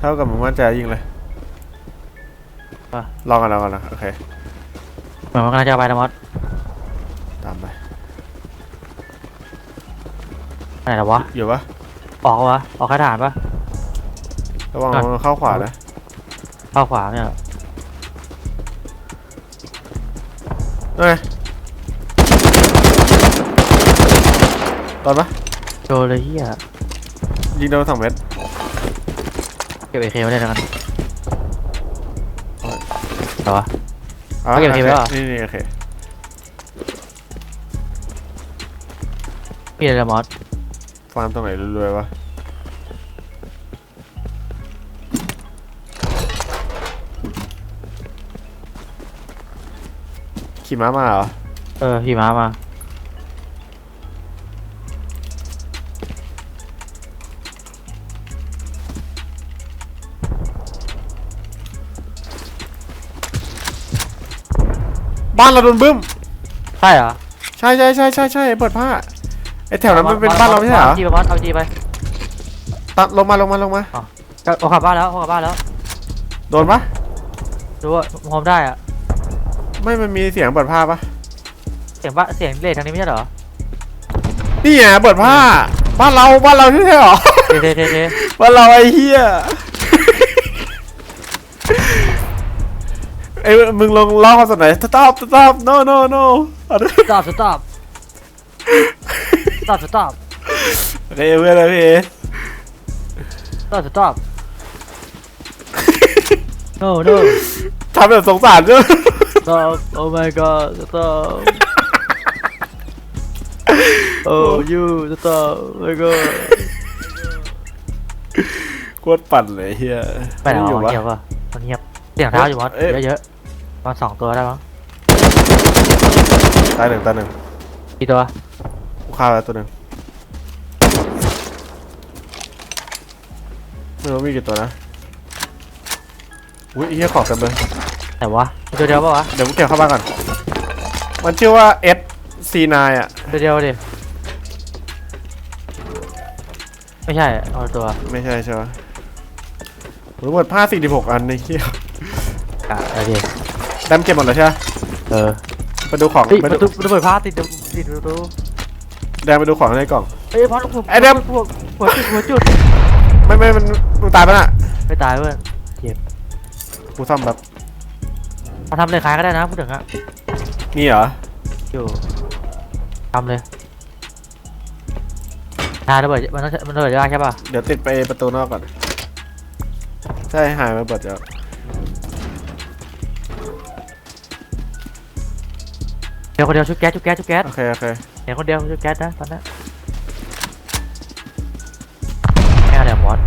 เท่ากับมึงมั่นใจยิงเลยอะ ลองกันลองกันนะโอเค เหมือนมันกำลังจะเอาไปนะมอสตามไปไหนหรอวะ อยู่ปะออกวะ ออกค่ายทหารปะ ระวังอะ มันเข้าขวานะ เข้าขวาเนี่ยเหรอเอ้ยตอนปะโดนเลยเฮียยิงโดนสองเม็ดเก็บเอเคไว้เลยแล้วกันเหรอวะอ๋อเอาเก็บ AK ไว้เหรอ นี่นี่โอเคมีอะไรละมอสฟาร์มตรงไหนรวยๆวะขี่ม้ามาเหรอ เออพี่ม้ามา บ้านเราโดนบึ้ม ใช่เหรอใช่ใช่ใช่ใช่ใช่เปิดผ้าไอแถวนั้นมันเป็นบ้านเราไม่ใช่เหรอจีไปมอสเอาจีไปตัดลงมาลงมาลงมา เอาเอากลับบ้านแล้วเอากลับบ้านแล้วโดนปะดูว่าโฮมได้อะไม่มันมีเสียงเปิดผ้าปะเสียงบ้านเสียงเลททางนี้ไม่ใช่เหรอนี่ไงเปิดผ้า บ้านเราบ้านเราใช่เหรอเทเทเทเทบ้านเราไอ้เหี้ย อ้ยมึงลงเล่าความสดไหน stop stop no no no เอาดิ stop stop stop stop โอเคเพื่อนเลยพี่ stop stop no no ทำแบบสงสารด้วย stop oh my god stop oh you stop oh my god โคตรปั่นเลยเฮียไปไหนอวะยู่เงียบวะป่ะมันเงียบเสียงเท้าอยู่มอสเอ๊ะเยอะๆประ มาณสองตัวได้มั้งตายหนึ่งตายหนึ่งกี่ตัวกูฆ่าแล้วตัวหนึ่งไม่รู้มีกี่ตัวนะอุ้ยไอ้เฮียขอบกันเลยไหนวะมีตัวเดียวปะวะเดี๋ยวกูเก็บเข้าบ้านก่อนมันชื่อว่า S C9 อะ ตัวเดียวดิไม่ใช่เอาตัวไม่ใช่ใช่ไหมโอ้ยหมดผ้า46 อันในเฮียอะอะไรดิ แดมเก็บหมดแล้วใช่ไหมเออไปดูของเฮ้ยไปประดูตูประตูเปิดผ้าติดติดประตูแดมไปดูของในกล่อง เฮ้ยพอดหัวไอ้เดมหัวหัวจุดหัวจุดไม่ไม่มันมึงตายปะน่ะไม่ตายเว้ยกูซ่อมแบบมาทำเลยขายก็ได้นะพูดถึงอะนี่เหรออยู่ทำเลยทายระเบิดมันต้องมันระเบิดยากใช่ป่ะเดี๋ยวติดไปประตูนอกก่อนใช่หายมาเปิดแล้ว เดี๋ยวคนเดียวชุดแก๊สชุดแก๊สชุดแก๊สโอเคโอเคเห็นคนเดียวชุดแก๊สนะตอนนั้นแม่เดี๋ยวมอส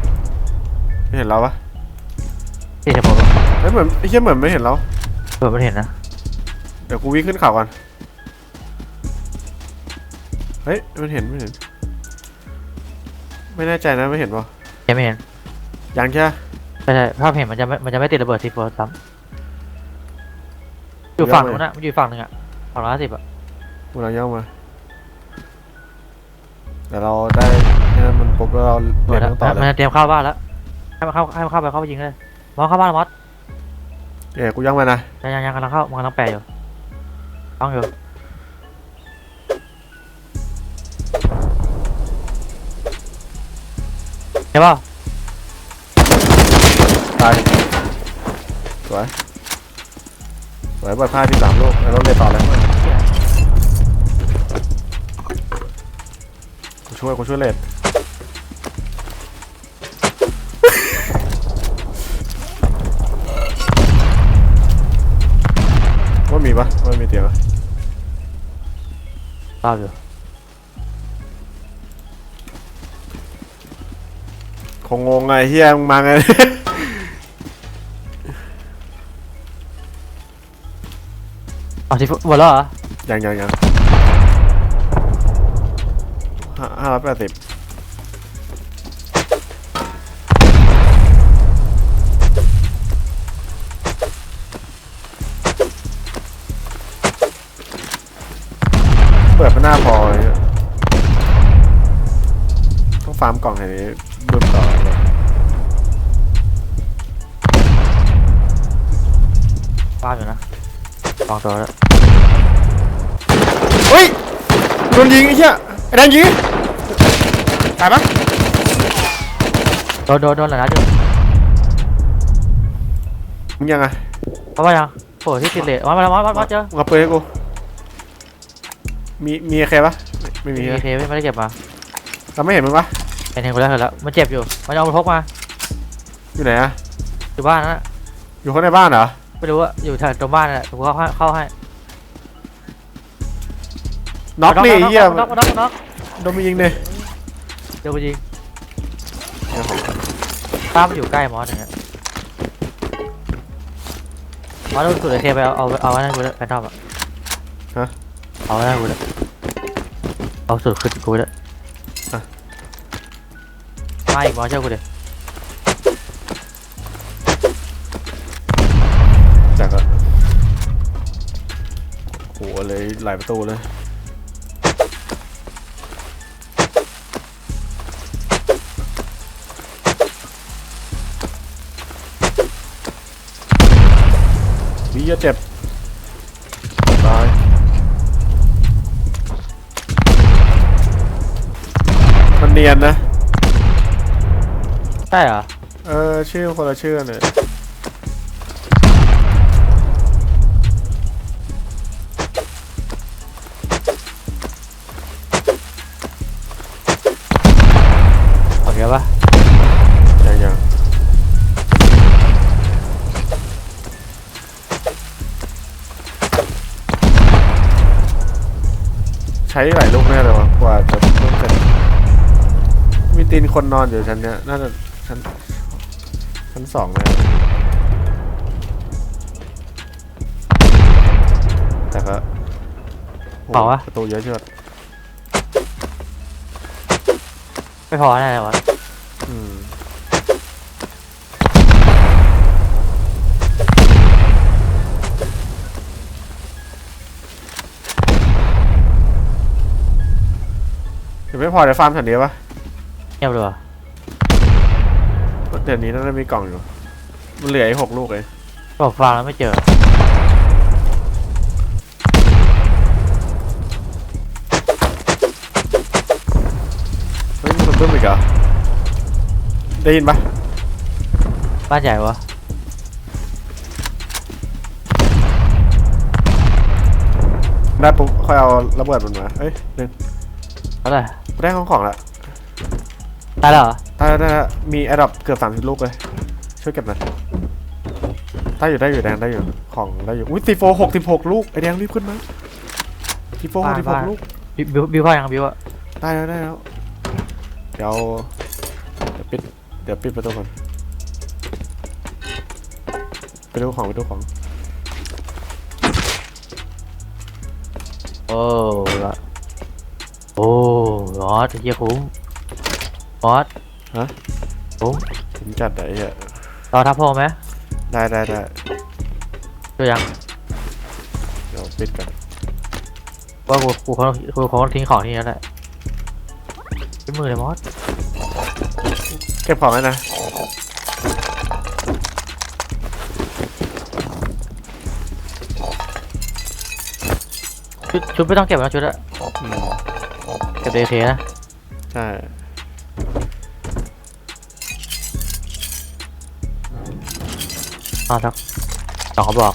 ไม่เห็นเราปะที่จะผมไม่เหมือนไอ้เหี้ยเหมือนไม่เห็นเราเปิดมันเห็นนะเดี๋ยวกูวิ่งขึ้นเขาก่อนเฮ้ยมันเห็นไม่เห็น ไม่แน่ใจนะไม่เห็นป่ะเห็นไม่เห็นยังใช่ปะใช่ใช่ภาพเห็นมันจะไม่มันจะไม่ติดระเบิดซีโฟซ้ำอยู่ฝั่งนู้นอะมันอยู่ฝั่งหนึ่งอะ ฝั่งละสิบอะกูเราย่องมาเดี๋ยวเราได้ให้มันปุ๊บแล้วเราเปิเรียดนแล้วเรื่องต่อเลมันยจะเตรียมเข้าบ้านแล้วให้มันเข้าให้มันเข้าไปเข้าไปยิงเลยมองเข้าบ้านแล้วมอสเดี๋ยวกูย่องมานะยังยังยังกำลังเข้ามันกำลังแปะอยู่ต้องอยู่เห็นป่ะตายสวย สวยเปิดผ้าที่สามลูกแล้วเราเรียนต่อเลยกูช่วยกูช่วยเลดว่ามีปะว่ามีเตียงปะรอบอยู่คงงงไงเฮียมึงมาไง อ๋อที่หมดแล้วเหรอยังยังยังห้าร้อยแปดสิบเปิดมาหน้าพอต้องฟาร์มกล่องไหนเบิ่มต่อฟาดอยู่นะ วางตัวแล้วเฮ้ยโดนยิงไอ้เหี้ยไอ้แดงยิงตายปะโดนโดนโดนหลายนัดอยู่มึงยังไงเพราะว่ายังโอ้ที่ติดเลทมามาแล้วมามามาเจอมึงเอาปืนให้กูมีมีใครปะไม่มีมีใช่เคไม่ได้เก็บมาเราไม่เห็นมึงปะเห็นเห็นกูแล้วเห็นแล้วมันเจ็บอยู่มันเอาพกมาอยู่ไหนอะอยู่บ้านนั่นน่ะอยู่ข้างในบ้านเหรอ ไม่รู้ว่าอยู่แถวตรงบ้านน่ะผมเข้าให้เข้าให้น็อกนี่ไอ้เหี้ยน็อกน็อกน็อกน็อกโดนมึงยิงเลยเดี๋ยวไปยิงตามนอยู่ใกล้มอสอย่างเงี้ยมอสต้องสุดเลยเคไปเอาเอาเอาไว้ให้กูเลยแฟนทอมอะเอาไว้ให้กูเลยเอาสุดขึ้นกูเลยมาอีกมอสเชื่อกูเลย หเลยหลายประตูเลยวิจะเจ็บ ตาย มันเนียนนะ ใช่เหรอ เออ ชื่อคนละชื่อเลย ใช้หลายลูกแน่เลยวะกว่าจะเริ่มเสร็จมีตีนคนนอนอยู่ชั้นเนี้ยน่าจะชั้นชั้นสองเลยแต่ก็โหประตูเยอะเชียวไม่พอแน่เลยวะอืม เดี๋ยวไม่พอเดี๋ยวฟาร์มแถวนี้ปะเงียบเลยวะเดี๋ยวนี้น่าจะมีกล่องอยู่ มันเหลืออีกหกลูกเองบอกฟังแล้วไม่เจอ เฮ้ยมีคนเพิ่มอีกเหรอได้ยินปะบ้านใหญ่วะได้ปุ๊บค่อยเอาระเบิดมันมาเฮ้ยหนึ่ง เท่าไหร่ได้ของของละได้แล้วเหรอได้แล้วได้แล้วมีแอดดอปเกือบสามสิบลูกเลย ช่วยเก็บหน่อยได้อยู่ได้อยู่แดงได้อยู่ของได้อยู่อุ้ยตีโฟหกสิบหกลูกไอแดงรีบขึ้นมาตีโฟหกสิบหกลูกบิวบิวบิวพ่อยังบิวอะได้แล้วได้แล้วเดี๋ยวเดี๋ยวปิดเดี๋ยวปิดประตูก่อนไปดูของไปดูของโอ้ละ โอ้มอสเฮียคุ้มมอสฮะ คุ้มถึงจัดอะไอ้เหี้ยรอทับพ่อไหมได้ได้ได้ดูยังเดี๋ยวปิดกันว่ากูกูคงกูคงทิ้งของที่นี่แล้วแหละขึ้นมือเลยมอสเก็บของไว้นะชุดชุดไม่ต้องเก็บนะชุดอะอืมเก็บเอเคนะใช่เอาสักสองกระบอก